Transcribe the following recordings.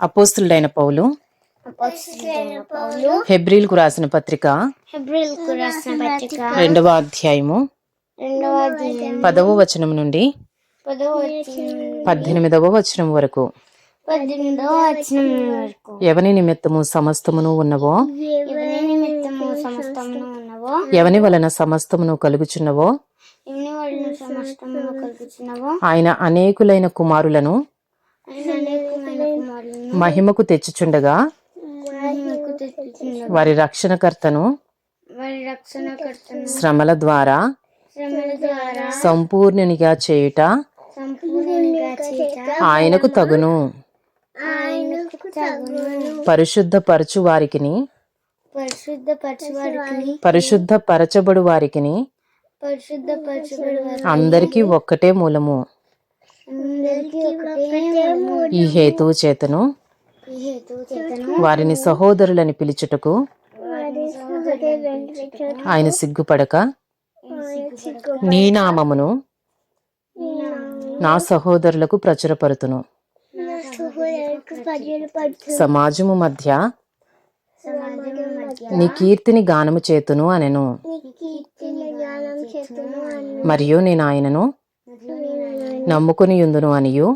అపోస్తులుడైన పౌలు. హెబ్రిల్కు రాసిన పత్రిక. రెండవ అధ్యాయము. పదవ వచనం నుండి పద్దెనిమిదవ వచనం వరకు. ఎవని నిమిత్తము సమస్తమును ఉన్నవో? ఎవని వలన సమస్తమును కలుగుచున్నవో? ఆయన అనేకులైన కుమారులను మహిమకు తెచ్చుచుండగా వారి రక్షణకర్తను శ్రమల ద్వారా సంపూర్ణునిగా చేయుట ఆయనకు తగును పరిశుద్ధపరచు వారికిని పరిశుద్ధ పరచువారికి పరిశుద్ధ పరచబడు వారికిని అందరికీ ఒక్కటే మూలము. ఈ హేతువు చేతను వారిని సహోదరులని పిలుచుటకు ఆయన సిగ్గుపడక నీ నామమును నా సహోదరులకు ప్రచురపరుతును సమాజము మధ్య నీ కీర్తిని గానము చేతును అనెను. మరియు నేను ఆయనను నమ్ముకుని యుందును అనియు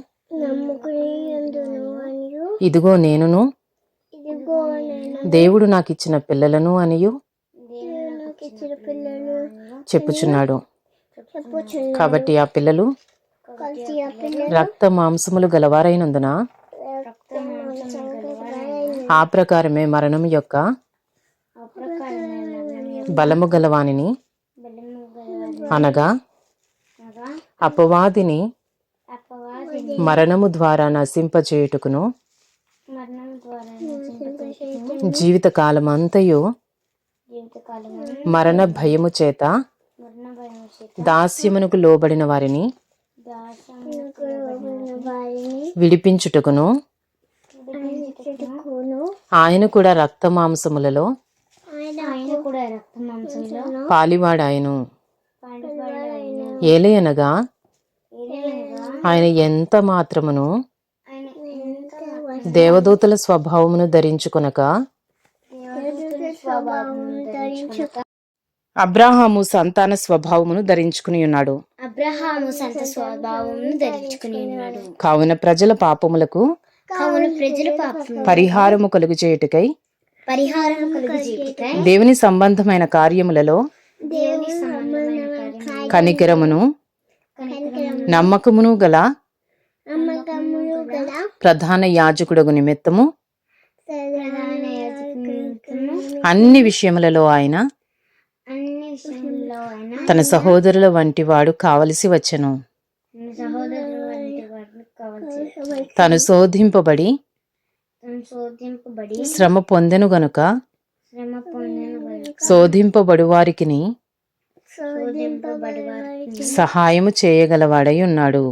అనియు. ఇదిగో నేనును. దేవుడు పిల్లలను అనియు. నాకు ఇచ్చిన పిల్లలు చెప్పుచున్నాడు. చెప్పుచున్నాను కాబట్టి ఆ పిల్లలు రక్త మాంసములు గలవారైనందున ఆ ప్రకారమే మరణం యొక్క బలము గలవానిని అనగా అపవాదిని మరణము ద్వారా నశింపచేయుటకును మరణం ద్వారా నశింపచేయుటకు జీవిత కాలమంతయు జీవితకాలము మరణ భయము చేత దాస్యమునకు లోబడిన వారిని విడిపించుటకును ఆయన కూడా రక్త మాంసములలో పాలివాడాయను. ఏలయనగా ఆయన ఎంత మాత్రమును దేవదూతల స్వభావమును ధరించుకొనక అబ్రాహాము సంతాన స్వభావమును ధరించుకుని ఉన్నాడు. అబ్రహాము సంత స్వభావమును ధరించుకుని ఉన్నాడు. కావున ప్రజల పాపములకు కావున ప్రజల పాపం పరిహారము కలుగు చేయుటకై కలుగు దేవుని సంబంధమైన కార్యములలో దేవుని సంబంధమైన కార్యములు కనికరమును కనికరము నమ్మకమును గల ప్రధాన యాజకుడగు నిమిత్తము అన్ని విషయములలో ఆయన తన సహోదరుల వంటి వాడు కావలసి వచ్చెను. తన శోధింపబడి శ్రమ పొందెను గనుక శోధింపబడు వారికిని శోధింపబడి వారికి సహాయము చేయగలవాడై ఉన్నాడు.